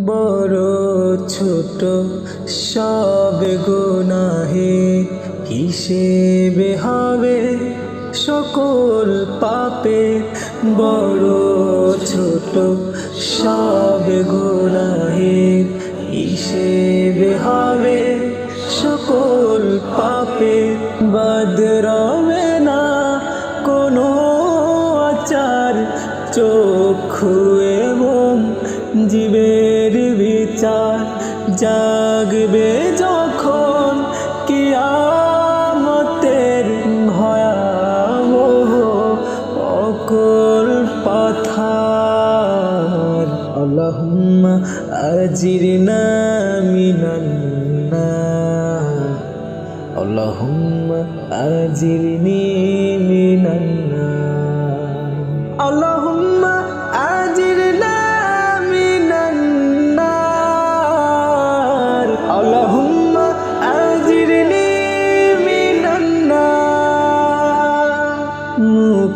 বড় ছোট সব গুনাহে হিসেবে হবে সকল পাপে। বড় ছোট সব গুনাহে হিসেবে হবে সকল পাপে। বদরবে চক্ষু এবং জীবের বিচার জাগবে যখন কিয়ামতের ভয়াবহ অকল পাথার। আল্লাহুম্মা আজিরনা মিনান নার। আল্লাহুম্মা আজিরনি মিনান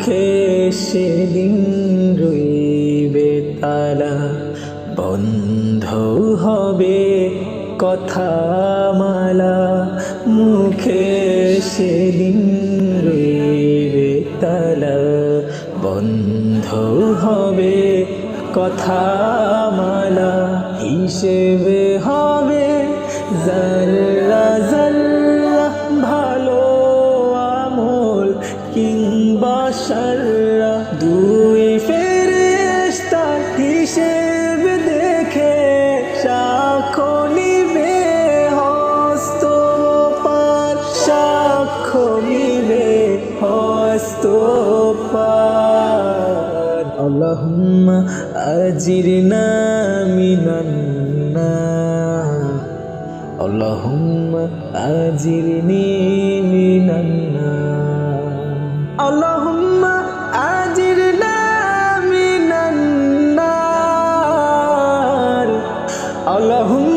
মুখে সেদিন রইবে তালা। বন্ধ হবে কথা মালা মুখে সেদিন রইবে তালা। বন্ধ হবে কথা মালা হিসেবে হবে মাশাল্লাহ দুই ফেরেশতার হিসেব দেখে সাক্ষ্য নিবে হস্ত পার সাক্ষ্য নিবে হস্ত পার। আল্লাহুম্মা আজিরনা মিনান্না আল্লাহুম্মা আজিরনি মিন அழகும்